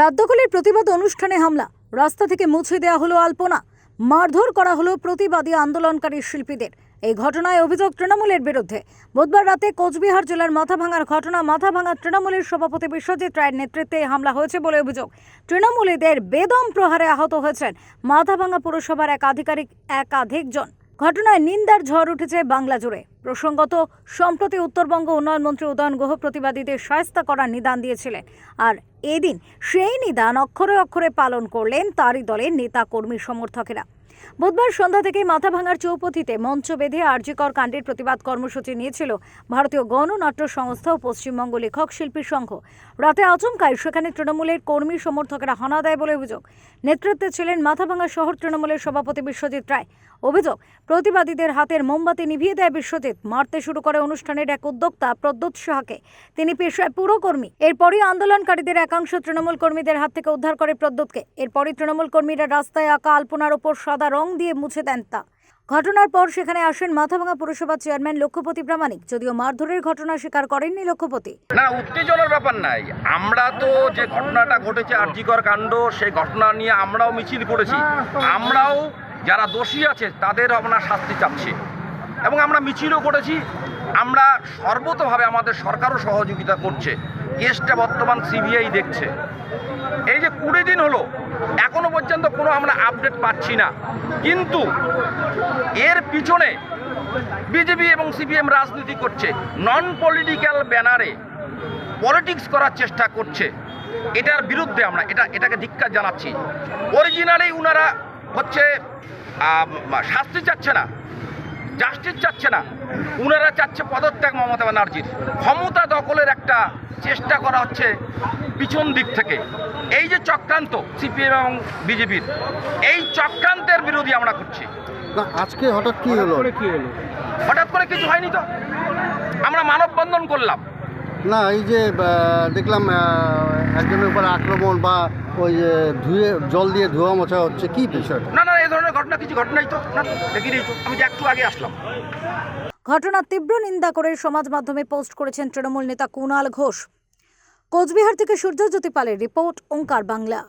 রাজ্যগুলির প্রতিবাদ অনুষ্ঠানে হামলা। রাস্তা থেকে মুছে দেওয়া হলো আলপনা। মারধর করা হলো প্রতিবাদী আন্দোলনকারী শিল্পীদের। এই ঘটনায় অভিযোগ তৃণমূলের বিরুদ্ধে। বুধবার রাতে কোচবিহার জেলার মাথা ভাঙার ঘটনা মাথা মাথাভাঙা তৃণমূলের সভাপতি বিশ্বজিৎ রায়ের নেতৃত্বে হামলা হয়েছে বলে অভিযোগ। তৃণমূলীদের বেদম প্রহারে আহত হয়েছেন মাথাভাঙা পুরসভার এক আধিকারিক একাধিকজন। ঘটনায় নিন্দার ঝড় উঠেছে বাংলা জুড়ে। প্রসঙ্গত, সম্প্রতি উত্তরবঙ্গ উন্নয়ন মন্ত্রী উদয়ন গুহ প্রতিবাদীদের সায়স্তা করার নিদান দিয়েছিলেন। আর এদিন সেই নিদান অক্ষরে অক্ষরে পালন করলেন তারই দলের নেতা কর্মী সমর্থকেরা। বুধবার সন্ধ্যা থেকে মাথা ভাঙার চৌপথিতে মঞ্চ বেঁধে আরজিকর কাণ্ডের প্রতিবাদ কর্মসূচি নিয়েছিল ভারতীয় গণনাট্য সংস্থা ও পশ্চিমবঙ্গ লেখক শিল্পী সংঘ। রাতে আচমকায় সেখানে তৃণমূলের কর্মী সমর্থকেরা হানা দেয় বলে অভিযোগ। নেতৃত্বে ছিলেন মাথাভাঙা শহর তৃণমূলের সভাপতি বিশ্বজিৎ রায়। অভিযোগ, প্রতিবাদীদের হাতের মোমবাতি নিভিয়ে দেয় বিশ্বজিৎ। মারতে শুরু করে অনুষ্ঠানের এক উদ্যোক্তা প্রদ্যুৎ সাহাকে। তিনি পেশায় পুরকর্মী এরপরই আন্দোলনকারীদের একাংশ তৃণমূল কর্মীদের হাত থেকে উদ্ধার করে প্রদ্যুৎকে। এরপরই তৃণমূল কর্মীরা রাস্তায় আঁকা আলপনার ওপর সাদা রং দিয়ে মুছে দেন তা। ঘটনার পর সেখানে আসেন মাথাভাঙা পুরসভার চেয়ারম্যান লক্ষ্যপতি প্রামাণিক। যদিও মারধরের ঘটনা স্বীকার করেননি লক্ষ্যপতি। না, উত্তেজনার ব্যাপার নাই। আমরা তো যে ঘটনাটা ঘটেছে, আর্জিকর কাণ্ড সেই ঘটনা নিয়ে আমরাও মিছিল করেছি। আমরাও যারা দোষী আছে, তাদের আমরা শাস্তি চাচ্ছি। এবং আমরা মিছিলও করেছি। আমরা সর্বতভাবে আমাদের সরকারও সহযোগিতা করছে। কেসটা বর্তমান সিবিআই দেখছে। এই যে কুড়ি দিন হলো, এখনও পর্যন্ত কোনো আমরা আপডেট পাচ্ছি না। কিন্তু এর পিছনে বিজেপি এবং সিপিএম রাজনীতি করছে নন পলিটিক্যাল ব্যানারে পলিটিক্স করার চেষ্টা করছে। এটার বিরুদ্ধে আমরা, এটা, এটাকে ধিক্কার জানাচ্ছি। অরিজিনালি উনারা হচ্ছে শাস্তি চাচ্ছে না। জাস্টিস চাচ্ছে না। উনারা চাচ্ছে পদত্যাগ মমতা ব্যানার্জির। ক্ষমতা দখলের একটা চেষ্টা করা হচ্ছে পিছন দিক থেকে। এই যে চক্রান্ত সিপিএম এবং বিজেপির এই চক্রান্তের বিরোধী আমরা করছি। না আজকে হঠাৎ কি হলো? হঠাৎ করে কিছু হয়নি তো? আমরা মানববন্ধন করলাম। না এই যে দেখলাম একজনের উপর আক্রমণ বা ওই যে ধুয়ে জল দিয়ে ধোয়া মোছা হচ্ছে কি বিষয় না না এই ধরনের ঘটনা কিছু ঘটনাই তো, না? নেই তো আমি একটু আগে আসলাম। ঘটনার তীব্র নিন্দা করে সমাজ মাধ্যমে পোস্ট করেছেন তৃণমূল নেতা কুণাল ঘোষ। কোচবিহার থেকে সূর্যজ্যোতি পালের রিপোর্ট, ওঙ্কার বাংলা।